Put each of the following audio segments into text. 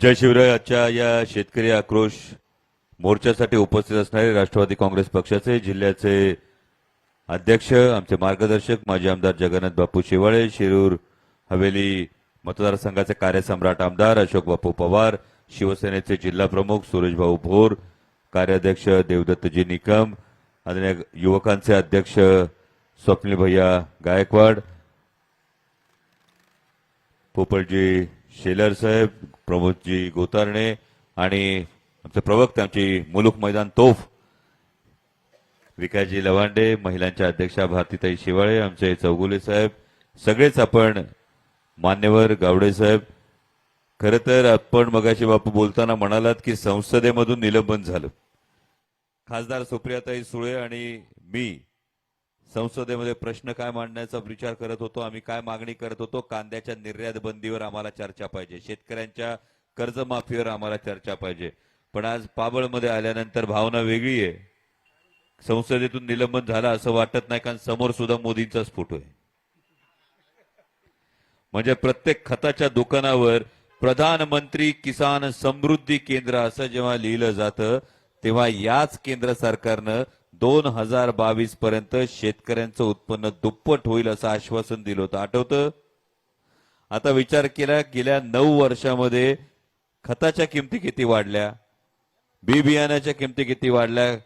जय शिवराय आजच्या या शेतकरी आक्रोश मोर्चासाठी उपस्थित असणारे राष्ट्रवादी काँग्रेस पक्षाचे जिल्ह्याचे अध्यक्ष आमचे मार्गदर्शक माजी आमदार जगन्नाथ बापू शेवाळे शिरूर हवेली मतदारसंघाचे कार्यसम्राट आमदार अशोक बापू पवार शिवसेनेचे जिल्हा प्रमुख सुरेशभाऊ भोर कार्याध्यक्ष देवदत्तजी निकम आणि युवकांचे अध्यक्ष स्वप्नील भैया गायकवाड पोपटजी शेलर साहेब प्रमोदजी गोतारणे आणि आमचे प्रवक्ते आमची मुलुक मैदान तोफ. विकासजी लवांडे महिलांच्या अध्यक्षा भारतीताई शिवाळे आमचे चौगुले साहेब. सगळेच आपण मान्यवर गावडे साहेब. खर तर आपण मगाशी बापू बोलताना म्हणालात की संसदेमधून निलंबन झालं. खासदार सुप्रियाताई सुळे आणि मी संसदेमध्ये प्रश्न काय मांडण्याचा विचार करत होतो आम्ही काय मागणी करत होतो कांद्याच्या निर्यात बंदीवर आम्हाला चर्चा पाहिजे शेतकऱ्यांच्या कर्जमाफीवर आम्हाला चर्चा पाहिजे. पण आज पाबळमध्ये आल्यानंतर भावना वेगळी आहे. संसदेतून निलंबन झालं असं वाटत नाही कारण समोर सुद्धा मोदींचाच फोटो आहे. म्हणजे प्रत्येक खताच्या दुकानावर प्रधानमंत्री किसान समृद्धी केंद्र असं जेव्हा लिहिलं जातं तेव्हा याच केंद्र सरकारनं दोन हजार बावीस पर्यंत शेतकऱ्यांचं उत्पन्न दुप्पट होईल असं आश्वासन दिलं होतं. आठवतं? आता विचार केला गेल्या नऊ वर्षामध्ये खताच्या किमती किती वाढल्या? बी बियाण्याच्या किमती किती वाढल्या?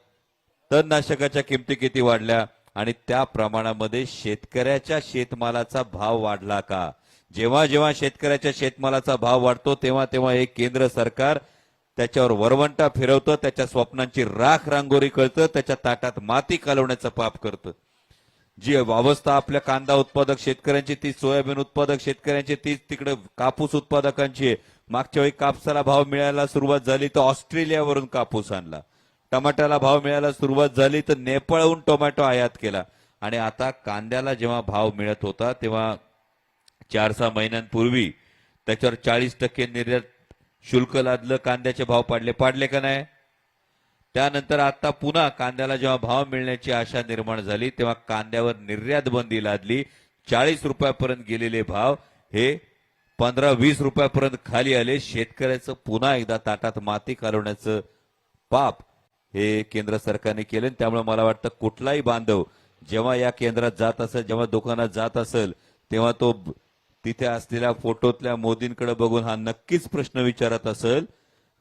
तणनाशकाच्या किमती किती वाढल्या? आणि त्या प्रमाणामध्ये शेतकऱ्याच्या शेतमालाचा भाव वाढला का? जेव्हा जेव्हा शेतकऱ्याच्या शेतमालाचा भाव वाढतो तेव्हा तेव्हा हे केंद्र सरकार त्याच्यावर वरवंटा फिरवतं त्याच्या स्वप्नांची राख रांगोरी कळतं त्याच्या ताटात माती कालवण्याचं पाप करतं. जी अवस्था आपल्या कांदा उत्पादक शेतकऱ्यांची ती सोयाबीन उत्पादक शेतकऱ्यांची तीच तिकडे कापूस उत्पादकांची आहे. मागच्या वेळी कापसाला भाव मिळायला सुरुवात झाली तर ऑस्ट्रेलियावरून कापूस आणला. टमाट्याला भाव मिळायला सुरुवात झाली तर नेपाळहून टोमॅटो आयात केला. आणि आता कांद्याला जेव्हा भाव मिळत होता तेव्हा चार सहा महिन्यांपूर्वी त्याच्यावर चाळीस टक्के निर्यात शुल्क लादलं कांद्याचे भाव पाडले. पाडले का नाही? त्यानंतर आता पुन्हा कांद्याला जेव्हा भाव मिळण्याची आशा निर्माण झाली तेव्हा कांद्यावर निर्यात बंदी लादली. चाळीस रुपयापर्यंत गेलेले भाव हे पंधरा वीस रुपयापर्यंत खाली आले. शेतकऱ्याचं पुन्हा एकदा ताटात माती कालवण्याचं पाप हे केंद्र सरकारने केलं आणि त्यामुळे मला वाटतं कुठलाही बांधव जेव्हा या केंद्रात जात असेल जेव्हा दुकानात जात असेल तेव्हा तो तिथे असलेल्या फोटोतल्या मोदींकडे बघून हा नक्कीच प्रश्न विचारत असेल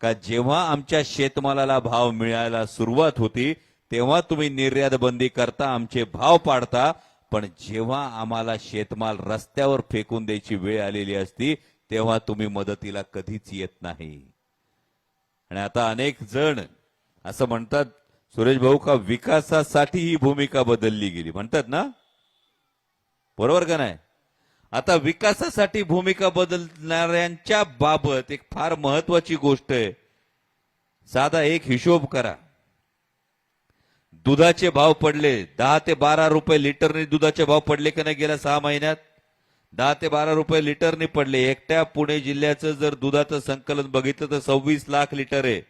का जेव्हा आमच्या शेतमालाला भाव मिळायला सुरुवात होती तेव्हा तुम्ही निर्यात बंदी करता आमचे भाव पाडता पण जेव्हा आम्हाला शेतमाल रस्त्यावर फेकून द्यायची वेळ आलेली असती तेव्हा तुम्ही मदतीला कधीच येत नाही. आणि आता अनेक जण असं म्हणतात सुरेश भाऊ का विकासासाठी ही भूमिका बदलली गेली. म्हणतात ना? बरोबर का नाही? आता विकासासाठी भूमिका बदलणाऱ्यांच्या बाबत एक फार महत्वाची गोष्ट आहे. साधा एक हिशोब करा. दुधाचे भाव पडले. दहा ते बारा रुपये लिटरने दुधाचे भाव पडले का नाही गेल्या सहा महिन्यात? दहा ते बारा रुपये लिटरने पडले. एकट्या पुणे जिल्ह्याचं जर दुधाचं संकलन बघितलं तर सव्वीस लाख लिटर आहे.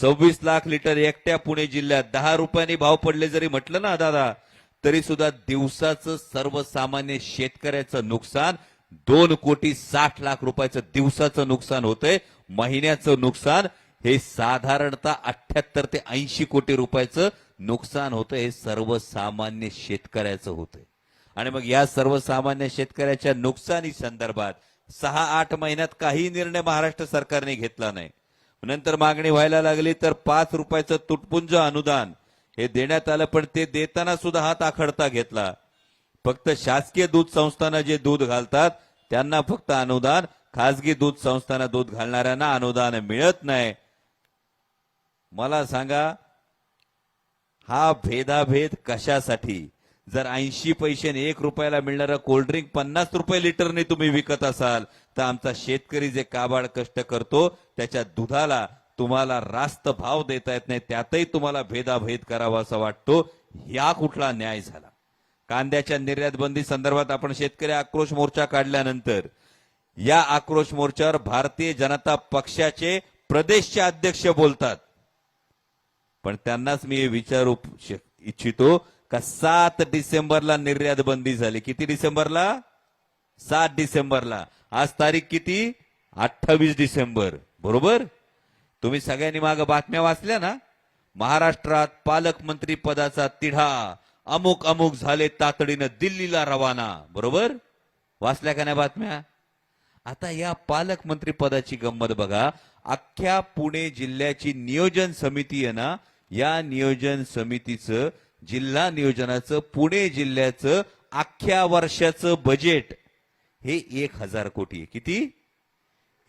सव्वीस लाख लिटर एकट्या पुणे जिल्ह्यात दहा रुपयांनी भाव पडले जरी म्हटलं ना दादा तरी सुद्धा दिवसाचं सर्वसामान्य शेतकऱ्याचं नुकसान दोन कोटी साठ लाख रुपयाचं दिवसाचं नुकसान होतंय. महिन्याचं नुकसान हे साधारणतः अठ्याहत्तर ते ऐंशी कोटी रुपयाचं नुकसान होतं हे सर्वसामान्य शेतकऱ्याचं होतंय. आणि मग या सर्वसामान्य शेतकऱ्याच्या नुकसानी संदर्भात सहा आठ महिन्यात काही निर्णय महाराष्ट्र सरकारने घेतला नाही. नंतर मागणी व्हायला लागली तर पाच रुपयाचं तुटपुंज अनुदान हे देण्यात आलं पण ते देताना सुद्धा हात आखडता घेतला. फक्त शासकीय दूध संस्थांना जे दूध घालतात त्यांना फक्त अनुदान खासगी दूध संस्थांना दूध घालणाऱ्यांना अनुदान मिळत नाही. मला सांगा हा भेदाभेद कशासाठी? जर ऐंशी पैसे एक रुपयाला मिळणारं कोल्ड्रिंक पन्नास रुपये लिटरने तुम्ही विकत असाल तर आमचा शेतकरी जे काबाड कष्ट करतो त्याच्या दुधाला तुम्हाला रास्त भाव देता येत नाही त्यातही तुम्हाला भेदाभेद करावा असा वाटतो. या कुठला न्याय झाला? कांद्याच्या निर्यात बंदी संदर्भात आपण शेतकरी आक्रोश मोर्चा काढल्यानंतर या आक्रोश मोर्चावर भारतीय जनता पक्षाचे प्रदेशचे अध्यक्ष बोलतात. पण त्यांनाच मी हे विचारू इच्छितो का सात डिसेंबरला निर्यात बंदी झाली. किती डिसेंबरला? सात डिसेंबरला. आज तारीख किती? अठ्ठावीस डिसेंबर. बरोबर? तुम्ही सगळ्यांनी माग बातम्या वाचल्या ना? महाराष्ट्रात पालकमंत्री पदाचा तिढा अमुक अमुक झाले तातडीनं दिल्लीला रवाना. बरोबर? वाचल्या का नाही बातम्या? आता या पालकमंत्री पदाची गंमत बघा. अख्ख्या पुणे जिल्ह्याची नियोजन समिती आहे ना? या नियोजन समितीचं जिल्हा नियोजनाचं पुणे जिल्ह्याचं अख्ख्या वर्षाचं बजेट हे एक हजार कोटी आहे. किती?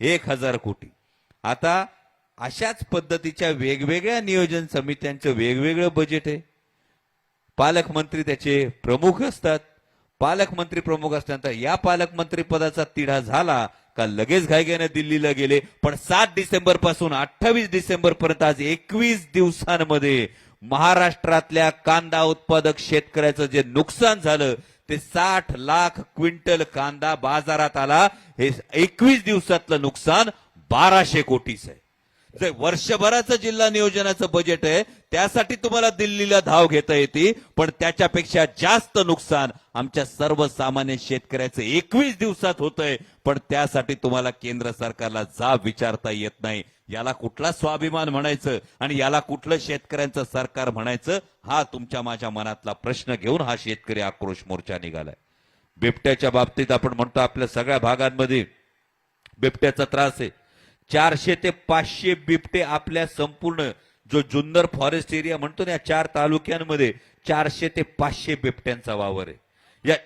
एक हजार कोटी. आता अशाच पद्धतीच्या वेगवेगळ्या नियोजन समित्यांचं वेगवेगळं बजेट आहे. पालकमंत्री त्याचे प्रमुख असतात. पालकमंत्री प्रमुख असल्यानंतर या पालकमंत्री पदाचा तिढा झाला का लगेच घाईघाईने दिल्लीला गेले. पण सात डिसेंबरपासून अठ्ठावीस डिसेंबर पर्यंत आज एकवीस दिवसांमध्ये महाराष्ट्रातल्या कांदा उत्पादक शेतकऱ्याचं जे नुकसान झालं ते साठ लाख क्विंटल कांदा बाजारात आला. हे एकवीस दिवसातलं नुकसान बाराशे कोटीच आहे. जे वर्षभराचं जिल्हा नियोजनाचं बजेट आहे त्यासाठी तुम्हाला दिल्लीला धाव घेता येते पण त्याच्यापेक्षा जास्त नुकसान आमच्या सर्वसामान्य शेतकऱ्याचं एकवीस दिवसात होतंय पण त्यासाठी तुम्हाला केंद्र सरकारला जा विचारता येत नाही. याला कुठला स्वाभिमान म्हणायचं आणि याला कुठलं शेतकऱ्यांचं सरकार म्हणायचं हा तुमच्या माझ्या मनातला प्रश्न घेऊन हा शेतकरी आक्रोश मोर्चा निघालाय. बिबट्याच्या बाबतीत आपण म्हणतो आपल्या सगळ्या भागांमध्ये बिबट्याचा त्रास आहे. चारशे ते पाचशे बिबटे आपल्या संपूर्ण जो जुन्नर फॉरेस्ट एरिया म्हणतो ना या चार तालुक्यांमध्ये चारशे ते पाचशे बिबट्यांचा वावर आहे. या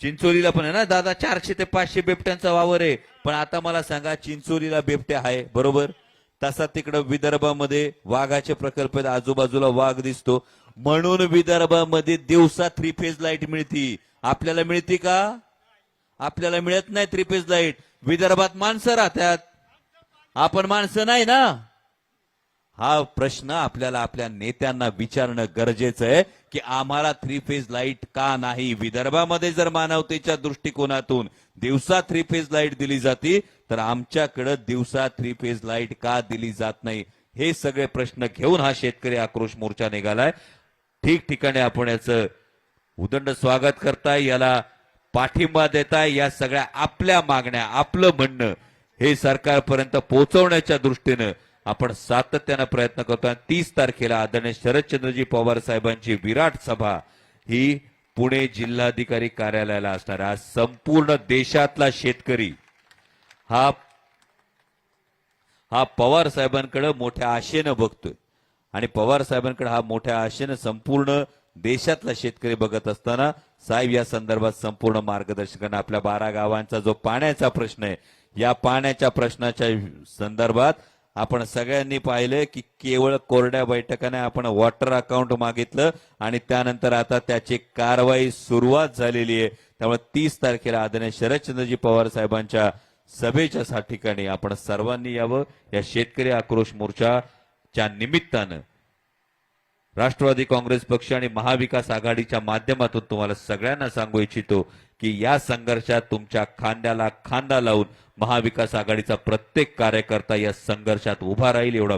चिंचोलीला पण आहे ना दादा? चारशे ते पाचशे बिबट्यांचा वावर आहे. पण आता मला सांगा चिंचोलीला बिबट्या आहे बरोबर? तसा तिकडं विदर्भामध्ये वाघाचे प्रकल्प आहेत आजूबाजूला वाघ दिसतो. म्हणून विदर्भामध्ये दिवसा थ्री फेज लाइट मिळती. आपल्याला मिळते का? आपल्याला मिळत नाही थ्री फेज लाइट विदर्भात माणसं राहतात. आपण माणसं नाही ना? हा प्रश्न आपल्याला आपल्या नेत्यांना विचारणं गरजेचं आहे की आम्हाला थ्री फेज लाइट का नाही? विदर्भामध्ये जर मानवतेच्या दृष्टिकोनातून दिवसा थ्री फेज लाइट दिली जाते तर आमच्याकडे दिवसा थ्री फेज लाइट का दिली जात नाही? हे सगळे प्रश्न घेऊन हा शेतकरी आक्रोश मोर्चा निघालाय. ठिकठिकाणी आपण याचं उदंड स्वागत करताय. याला पाठिंबा देताय या सगळ्या आपल्या मागण्या आपलं म्हणणं हे सरकारपर्यंत पोहोचवण्याच्या दृष्टीनं आपण सातत्यानं प्रयत्न करतो आणि तीस तारखेला आदरणीय शरदचंद्रजी पवार साहेबांची विराट सभा ही पुणे जिल्हाधिकारी कार्यालयाला असणार आज संपूर्ण देशातला शेतकरी हा हा पवार साहेबांकडे मोठ्या आशेनं बघतोय. आणि पवार साहेबांकडे हा मोठ्या आशेनं संपूर्ण देशातला शेतकरी बघत असताना साहेब या संदर्भात संपूर्ण मार्गदर्शकांना आपल्या बारा गावांचा जो पाण्याचा प्रश्न आहे या पाण्याच्या प्रश्नाच्या संदर्भात आपण सगळ्यांनी पाहिलं की केवळ कोरड्या बैठकाने आपण वॉटर अकाउंट मागितलं आणि त्यानंतर आता त्याची कारवाई सुरुवात झालेली आहे. त्यामुळे तीस तारखेला आदरणीय शरदचंद्रजी पवार साहेबांच्या सभेच्या ठिकाणी आपण सर्वांनी यावं. या शेतकरी आक्रोश मोर्चाच्या निमित्तानं राष्ट्रवादी काँग्रेस पक्ष आणि महाविकास आघाडीच्या माध्यमातून तुम्हाला सगळ्यांना सांगू इच्छितो की या संघर्षात तुमच्या खांद्याला खांदा लावून महाविकास आघाडीचा प्रत्येक कार्यकर्ता या संघर्षात उभा राहील एवढा